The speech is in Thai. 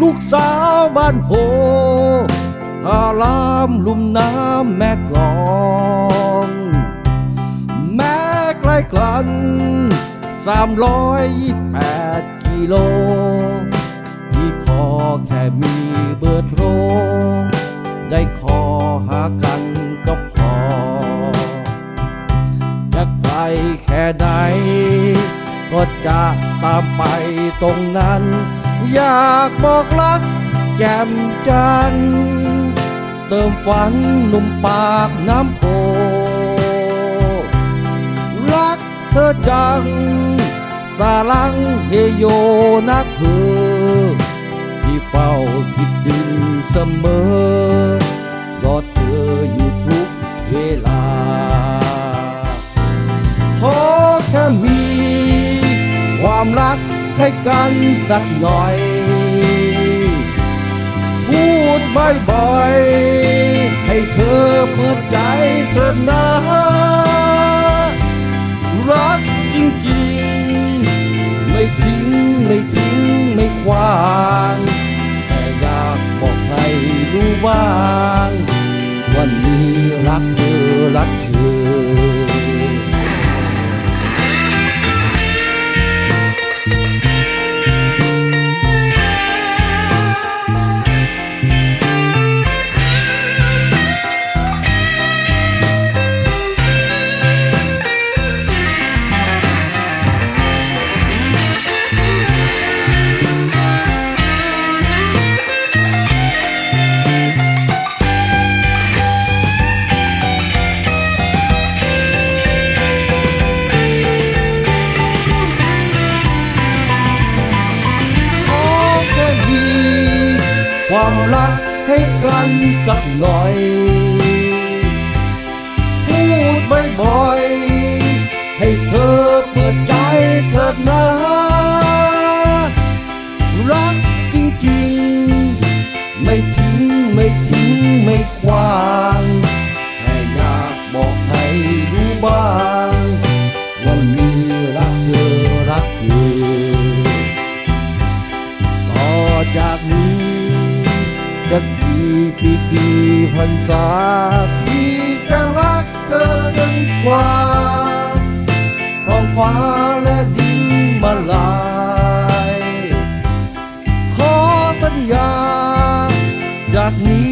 ลูกสาวบ้านโพอารามลุ่มน้ำแม่กลองแม่ใกล้กลันสามร้อยยี่แปดกิโลพี่ขอแค่มีเบอร์โทรได้ข ก็จะตามไปตรงนั้น อยากบอกรักแจ่มจันทร์เติมฝันหนุ่มปากน้ำโพรักเธอจัง สาลังเฮโยนักเธอที่เฝ้าคิดถึงเสมอรอเธอ ความรักให้กันสักหน่อย พูดบ่อยๆให้เธอเปิดใจเถิดนะรักจริงๆ ไม่ทิ้งไม่ทิ้งไม่ควางแต่อยากบอกให้รู้บ้าง วันนี้รักเธอรักเธอ ความรักให้กันสักหน่อย พูดบ่อยๆให้เธอเปิดใจเถิดนะรักจริงๆ ไม่ทิ้งไม่ทิ้งไม่ควางแค่อยากบอกให้รู้บ้างวันนี้รักเธอรักเธอต่อจากนี้ จะกี่ปีกี่พันษาพี่จะรักเธอจนกว่าท้องฟ้าและดินมาลาย ขอสัญญาจากนี้